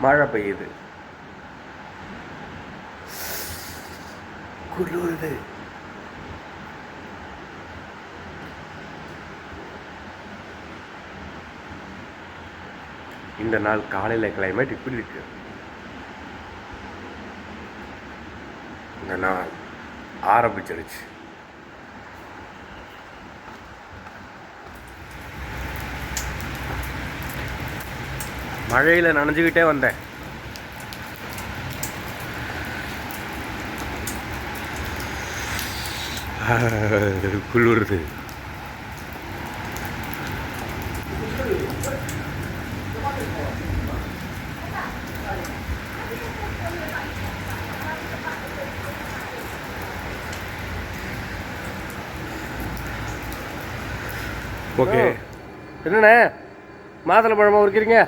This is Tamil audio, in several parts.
மழை பெய்யுது. குளிருது. இந்த நாள் காலையில் கிளைமேட் இப்படி இருக்கு. இந்த நாள் ஆரம்பிச்சிருச்சு. மழையில் நனைஞ்சுக்கிட்டே வந்தேன். குளிருது. ஓகே. என்னண்ணே? மாதுளை பழமா இருக்கிறீங்க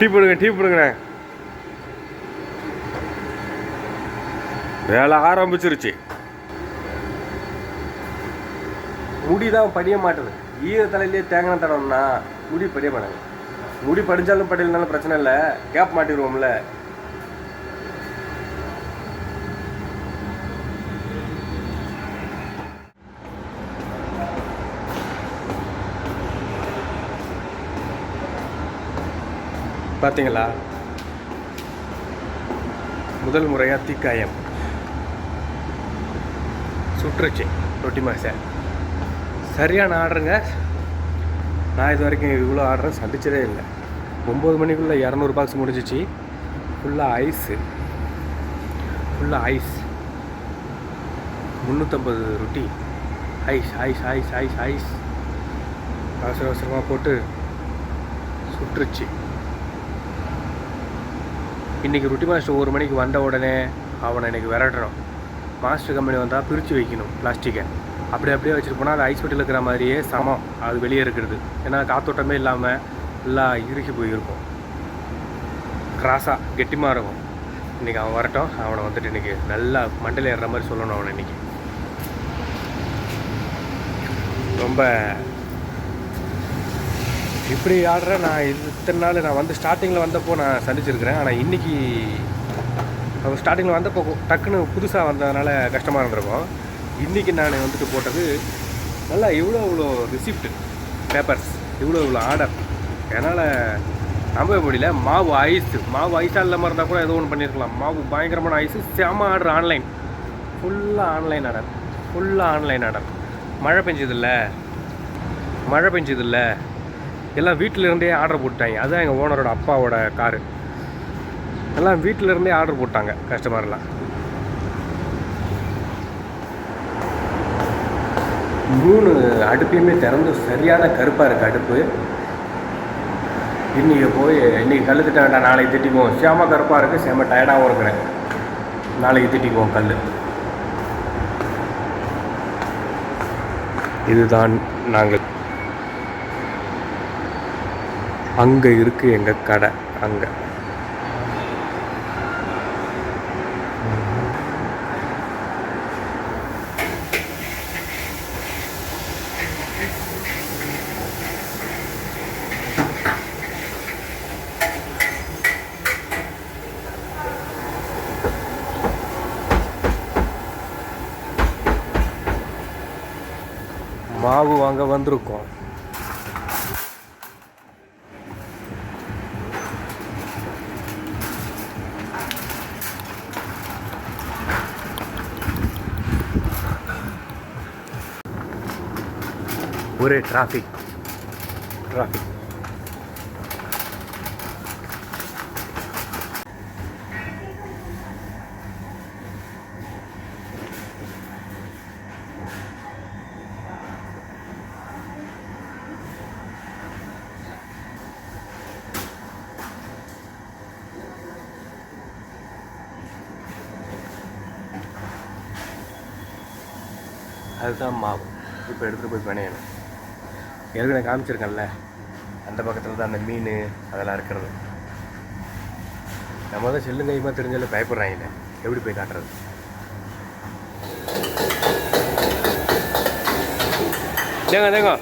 டீ போடுங்க டீ போடுங்கண்ணே. வேலை ஆரம்பிச்சிருச்சு. முடி தான் படிய மாட்டுது. ஈர தலையிலே தேங்காய் தடவும்னா முடி படிய மாட்டாங்க முடி படித்தாலும் படியலனாலும் பிரச்சனை இல்லை. கேப் மாட்டிடுவோம்ல. பார்த்தீங்களா முதல் முறையாக தீக்காயம். சுற்றுச்சு ரொட்டி மாசை. சரியான ஆர்டருங்க. நான் இது வரைக்கும் இவ்வளோ ஆர்டரை சந்திச்சதே இல்லை. ஒம்பது மணிக்குள்ளே இரநூறு பாக்ஸ் முடிஞ்சிச்சு. ஃபுல்லாக ஐஸு ஃபுல்லாக ஐஸ் முந்நூற்றம்பது ரொட்டி. Ice ice ice ice ice அவசர அவசரமாக போட்டு சுற்றுச்சு. இன்றைக்கி ரொட்டி மாஸ்டர் ஒரு மணிக்கு வந்த உடனே அவனை இன்றைக்கி விரட்டுறோம். மாஸ்டர் கம்பெனி வந்தால் பிரித்து வைக்கணும் பிளாஸ்டிக்கை அப்படி அப்படியே வச்சுட்டு போனால் அது ஐஸ் பெட்டியில் இருக்கிற மாதிரியே சமம். அது வெளியே இருக்கிறது. ஏன்னா காத்தோட்டமே இல்லாமல் எல்லாம் இறுக்கி போயிருக்கும். கிராஸாக கெட்டிமாக இருக்கும் இன்றைக்கி அவன் வரட்டும். அவனை வந்துட்டு இன்றைக்கி நல்லா மண்டல ஏறுற மாதிரி சொல்லணும் அவனை இன்றைக்கி ரொம்ப இப்படி ஆடுற நான் இத்தனை நாள் நான் வந்து ஸ்டார்டிங்கில் வந்தப்போ நான் சந்திச்சிருக்கிறேன். ஆனால் இன்றைக்கி ஸ்டார்டிங்கில் வந்தப்போ டக்குன்னு புதுசாக வந்ததுனால கஷ்டமாக இருந்திருக்கும். இன்றைக்கி நான் வந்துட்டு போட்டது நல்லா இவ்வளோ இவ்வளோ ரிசிப்ட் பேப்பர்ஸ் இவ்வளோ இவ்வளோ ஆர்டர் என்னால் நம்பவே முடியல. மாவு ஐஸ் மாவு ஐஸாக இல்லாமல் இருந்தால் கூட ஏதோ ஒன்று பண்ணியிருக்கலாம் மாவு பயங்கரமான ஐஸு செம ஆர்டர் ஆன்லைன் ஃபுல்லாக ஆன்லைன் ஆர்டர் ஃபுல்லாக ஆன்லைன் ஆர்டர் மழை பெஞ்சதில்லை. மழை பெஞ்சதில்லை. எல்லாம் வீட்டில் இருந்தே ஆர்டர் போட்டாங்க அதுதான் எங்கள் ஓனரோட அப்பாவோட காரு எல்லாம் வீட்டில் இருந்தே ஆர்டர் போட்டாங்க கஸ்டமர்லாம் மூணு அடுப்பையுமே திறந்து சரியான கருப்பாக இருக்குது அடுப்பு. இன்னைக்கு போய் இன்னைக்கு கல் திட்ட வேண்டாம் நாளைக்கு திட்டிக்குவோம். செம கருப்பாக இருக்குது செம டயர்டாகவும் இருக்கிறேன். நாளைக்கு திட்டிக்குவோம் கல் இதுதான் நாங்கள் அங்கே இருக்கு எங்கள் கடை அங்கே. மாவு வாங்க வந்திருக்கோம். ஒரே டிராஃபிக் டிராஃபிக் அதுதான் மாவு இப்போ எடுத்துகிட்டு போய் பிணையணும் ஏற்கனவே காமிச்சிருக்கேன்ல. அந்த பக்கத்தில் தான் அந்த மீன் அதெல்லாம் இருக்கிறது. நம்ம தான் செல்லு கைமா தெரிஞ்சால பயப்படுறாங்கல்ல எப்படி போய் காட்டுறது? தேங்க தேங்க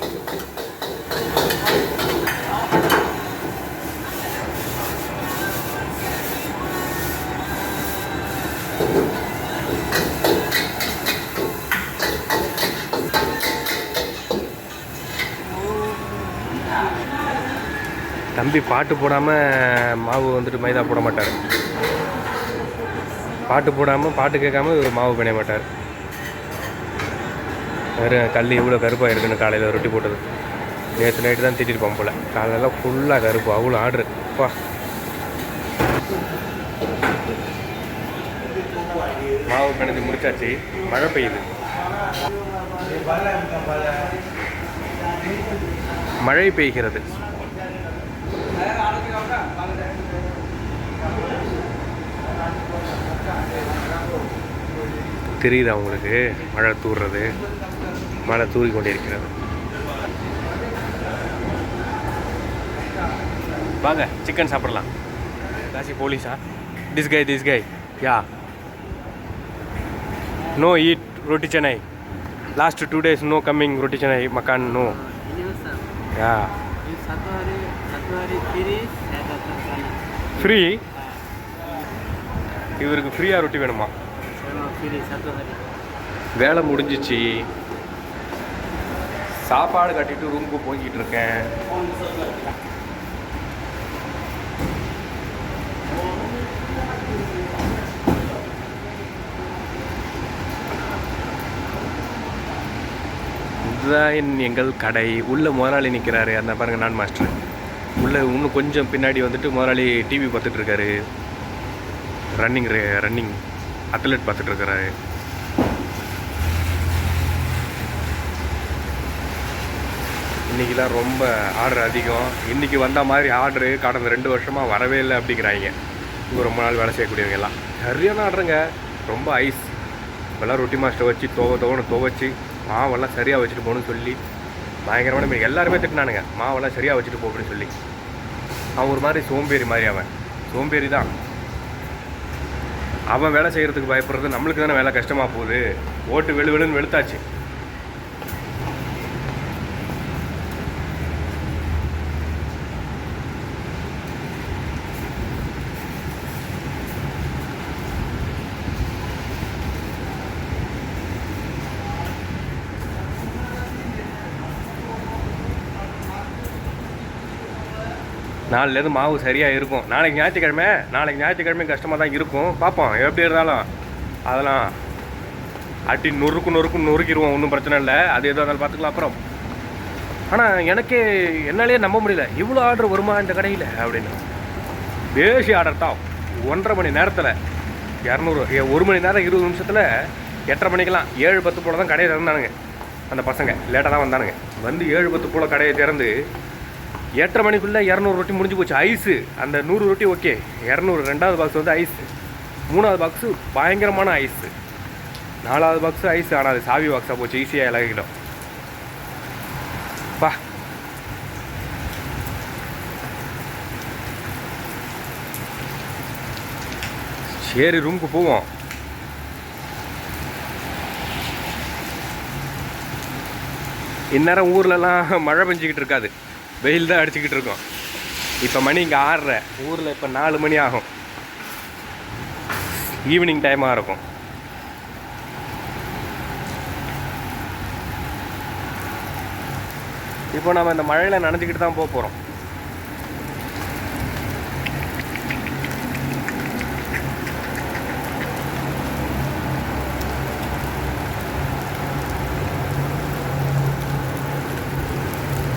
தம்பி பாட்டு போடாமல் மாவு வந்துட்டு மைதா போட மாட்டார். பாட்டு போடாமல் பாட்டு கேட்காம இவர் மாவு பிணைய மாட்டார். வெறும் கல் இவ்வளோ கருப்பாக இருக்குன்னு காலையில் ரொட்டி போட்டது. நேற்று நைட்டு தான் திட்டிருப்போம் போல். காலையில் ஃபுல்லாக கருப்பு அவ்வளோ ஆர்டரு அப்பா மாவு பிணைஞ்சு முடிச்சாச்சு. மழை பெய்யுது. மழை பெய்கிறது. தெரியுதா உங்களுக்கு? மழை தூறுறது மழை தூறி கொண்டிருக்கிறது. வாங்க சிக்கன் சாப்பிடலாம். காசி போலீஸா? This guy this guy yeah. No eat roti Chennai last two days no coming roti Chennai makhan no yeah. Free இவருக்கு ஃப்ரீயாக ரொட்டி வேணுமா? வேலை முடிஞ்சிச்சு. சாப்பாடு கட்டிட்டு ரூமுக்கு போய்கிட்டு இருக்கேன். இதுதான் எங்கள் கடை. உள்ள முதலாளி நிற்கிறாரு அந்த பாருங்க நான் மாஸ்டர் உள்ள இன்னும் கொஞ்சம் பின்னாடி வந்துட்டு முதலாளி டிவி பார்த்துட்டு இருக்காரு. ரன்னிங் ரன்னிங் அத்லெட் பார்த்துட்டு இருக்கிறாரு இன்றைக்கெலாம் ரொம்ப ஆர்டர் அதிகம். இன்றைக்கி வந்த மாதிரி ஆர்டரு கடந்த ரெண்டு வருஷமாக வரவே இல்லை அப்படிங்கிறாங்க. இங்கே ரொம்ப நாள் வேலை செய்யக்கூடியவங்க எல்லாம். சரியான ஆர்டருங்க. ரொம்ப ஐஸ். இப்போல்லாம் ரொட்டி மாஸ்டர் வச்சு துவ துவன்னு துவச்சி மாவெல்லாம் சரியாக வச்சுட்டு போகணும்னு சொல்லி பயங்கரமான மீன். எல்லாருமே திட்டினானுங்க. மாவெல்லாம் சரியாக வச்சுட்டு போ அப்படின்னு சொல்லி. அவன் ஒரு மாதிரி சோம்பேறி மாதிரி அவன். சோம்பேறி தான் அவன் வேலை செய்கிறதுக்கு பயப்படுறது நம்மளுக்கு தானே வேலை கஷ்டமாக போகுது. ஓட்டு வெளு வெளுன்னு வெளுத்தாச்சு. நாலுலேருந்து மாவு சரியாக இருக்கும். நாளைக்கு ஞாயிற்றுக்கிழமை நாளைக்கு ஞாயிற்றுக்கிழமை கஷ்டமாக தான் இருக்கும். பார்ப்போம் எப்படி இருந்தாலும். அதெல்லாம் அட்டி நொறுக்கு நொறுக்கு நொறுக்கிடுவோம் ஒன்றும் பிரச்சனை இல்லை. அது எதாக இருந்தாலும் பார்த்துக்கலாம் அப்புறம். ஆனால் எனக்கே என்னாலே நம்ப முடியல. இவ்வளோ ஆர்டர் வருமா இந்த கடையில்? அப்படின்னு. பேசி ஆர்டர் தான். ஒன்றரை மணி நேரத்தில் இரநூறு ஏ- ஒரு மணி நேரம் இருபது நிமிஷத்தில் எட்டரை மணிக்கெலாம் ஏழு பத்து போல தான் கடையை திறந்தானுங்க. அந்த பசங்க லேட்டாக தான் வந்தானுங்க. வந்து ஏழு பத்து போல கடையை திறந்து எட்டரை மணிக்குள்ளே இரநூறு ரொட்டி முடிஞ்சு போச்சு. ஐஸு. அந்த நூறு ரொட்டி ஓகே. இரநூறு ரெண்டாவது பாக்ஸ் வந்து ஐஸு. மூணாவது பாக்ஸு பயங்கரமான ஐஸு. நாலாவது பாக்ஸு ஐஸ். ஆனால் அது சாவி பாக்ஸாக போச்சு. ஈஸியாக இலகிடும் பா. சரி ரூமுக்கு போவோம். இந்நேரம் ஊர்லலாம் மழை பெஞ்சிக்கிட்டு இருக்காது. வெயில் தான் அடிச்சுக்கிட்டு இருக்கோம். இப்போ மணி இங்கே ஆறுற ஊரில் இப்போ நாலு மணி ஆகும். ஈவினிங் டைமாக இருக்கும். இப்போ நம்ம இந்த மழையில் நனைஞ்சிக்கிட்டு தான் போக போகிறோம்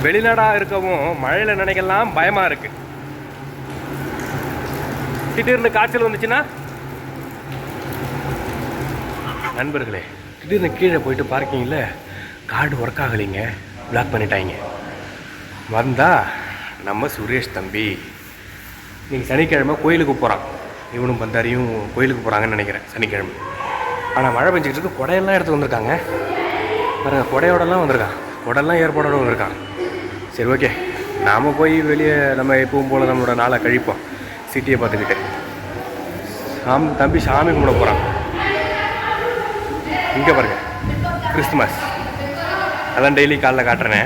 வெளிநாடாக இருக்கவும் மழையில் நினைக்கலாம் பயமாக இருக்குது திடீர்னு காய்ச்சல் வந்துச்சுன்னா? நண்பர்களே திடீர்னு கீழே போயிட்டு பார்க்கிங்கில் கார்டு ஒர்க் ஆகலைங்க. பிளாக் பண்ணிட்டாங்க வந்தால் நம்ம சுரேஷ் தம்பி. நீங்கள் சனிக்கிழமை கோயிலுக்கு போகிறான் இவனும் பந்தாரியும் கோயிலுக்கு போகிறாங்கன்னு நினைக்கிறேன் சனிக்கிழமை. ஆனால் மழை பெஞ்சிக்கிட்டு கொடையெல்லாம் குடையெல்லாம் எடுத்து வந்திருக்காங்க. பாருங்கள் குடையோடலாம் வந்திருக்கான். குடெல்லாம் ஏற்பாடோட வந்திருக்கான். சரி ஓகே. நாம் போய் வெளியே நம்ம எப்பவும் போல் நம்மளோட நாளை கழிப்போம். சிட்டியை பார்த்துக்கிட்டு. சாமி தம்பி சாமி கும்பிட போகிறான் இங்கே பாருங்க. கிறிஸ்துமஸ். அதான் டெய்லி காலைல காட்டுறேனே.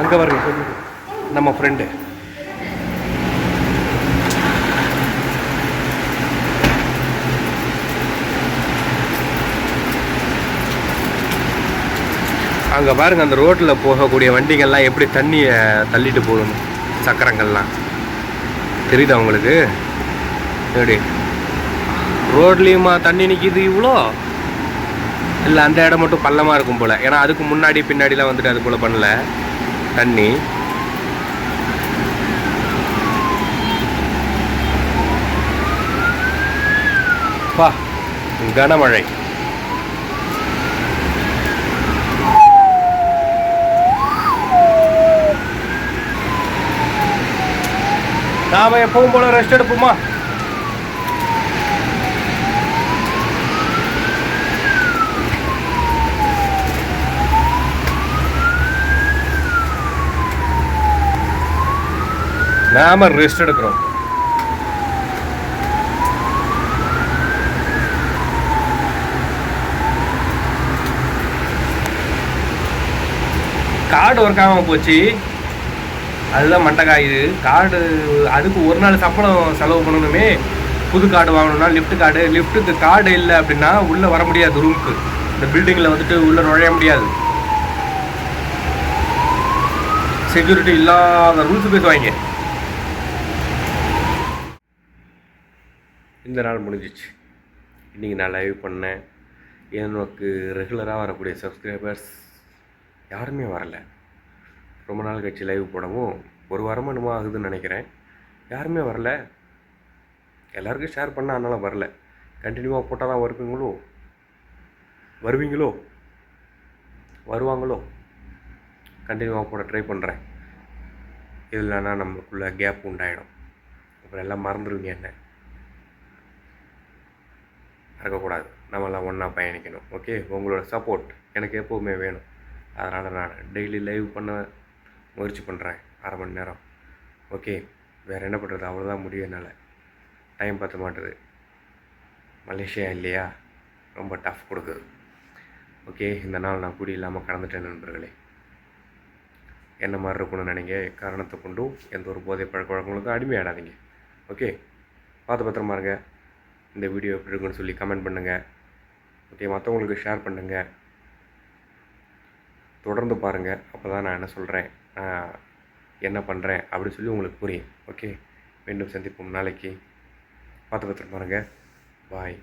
அங்கே பாருங்க நம்ம ஃப்ரெண்டு அங்கே பாருங்க அந்த ரோட்டில் போகக்கூடிய வண்டிகள்லாம் எப்படி தண்ணியை தள்ளிட்டு போகணும் சக்கரங்கள்லாம். தெரியுதா உங்களுக்கு? எப்படி? ரோட்லேயுமா தண்ணி நிற்கிது இவ்வளோ இல்லை அந்த இடம் மட்டும் பள்ளமாக இருக்கும் போல். ஏன்னா அதுக்கு முன்னாடி பின்னாடிலாம் வந்துட்டு அது போல் பண்ணல. தண்ணி. பா கனமழை. நாம எப்பவும் போல ரெஸ்ட் எடுப்போமா? நாம ரெஸ்ட் எடுக்கிறோம். கார்டு ஒர்க் ஆகாமல் போச்சு. அதுதான் மண்டக்காயுது கார்டு அதுக்கு ஒரு நாள் சம்பளம் செலவு பண்ணணுமே. புது கார்டு வாங்கணும்னா லிஃப்ட் கார்டு லிஃப்ட்டுக்கு கார்டு இல்லை அப்படின்னா உள்ளே வர முடியாது ரூமுக்கு இந்த பில்டிங்கில் வந்துட்டு உள்ளே நுழைய முடியாது. செக்யூரிட்டி இல்லாத ரூல்ஸ் பேசுவாங்க இந்த நாள் முடிஞ்சிச்சு. இன்றைக்கி நான் லைவ் பண்ணேன். எனக்கு ரெகுலராக வரக்கூடிய சப்ஸ்கிரைபர்ஸ் யாருமே வரல. ரொம்ப நாள் கழிச்சு லைவ் போடவும் ஒரு வாரமாக என்னமோ ஆகுதுன்னு நினைக்கிறேன். யாருமே வரல. எல்லாருக்கும் ஷேர் பண்ண அதனால் வரல. கண்டினியூவாக போட்டால் தான் வருவீங்களோ? வருவீங்களோ? வருவாங்களோ? கண்டினியூவாக போட ட்ரை பண்ணுறேன் இல்லைன்னா நம்மளுக்குள்ள கேப் உண்டாயிடும். அப்புறம் எல்லாம் மறந்துடுவீங்க என்ன? மறக்கக்கூடாது. நம்மலாம் ஒன்றா பயணிக்கணும். ஓகே உங்களோட சப்போர்ட் எனக்கு எப்போவுமே வேணும். அதனால் நான் டெய்லி லைவ் பண்ண முயற்சி பண்ணுறேன் அரை மணி நேரம். ஓகே. வேறு என்ன பண்ணுறது அவ்வளோதான் முடியும் என்னால். டைம் பற்ற மாட்டுது. மலேசியா இல்லையா? ரொம்ப டஃப் கொடுக்குது ஓகே. இந்த நாள் நான் குடி இல்லாமல் கடந்துட்டேன் நண்பர்களே. என்ன மாதிரி இருக்கணும்னு நினைங்க. காரணத்தை கொண்டும் எந்த ஒரு போதை பழக்க வழக்கங்களுக்கும் அடிமையாடாதீங்க. ஓகே. பார்த்து பத்திரமா இருங்க. இந்த வீடியோ எப்படி இருக்குன்னு சொல்லி கமெண்ட் பண்ணுங்கள் ஓகே. மற்றவங்களுக்கு ஷேர் பண்ணுங்கள் தொடர்ந்து பாருங்கள் அப்போ தான் நான் என்ன சொல்கிறேன் என்ன பண்ணுறேன் அப்படி சொல்லி உங்களுக்கு புரியும். ஓகே மீண்டும் சந்திப்போம் நாளைக்கு. பார்த்து பார்த்துட்டு பாருங்கள் பாய்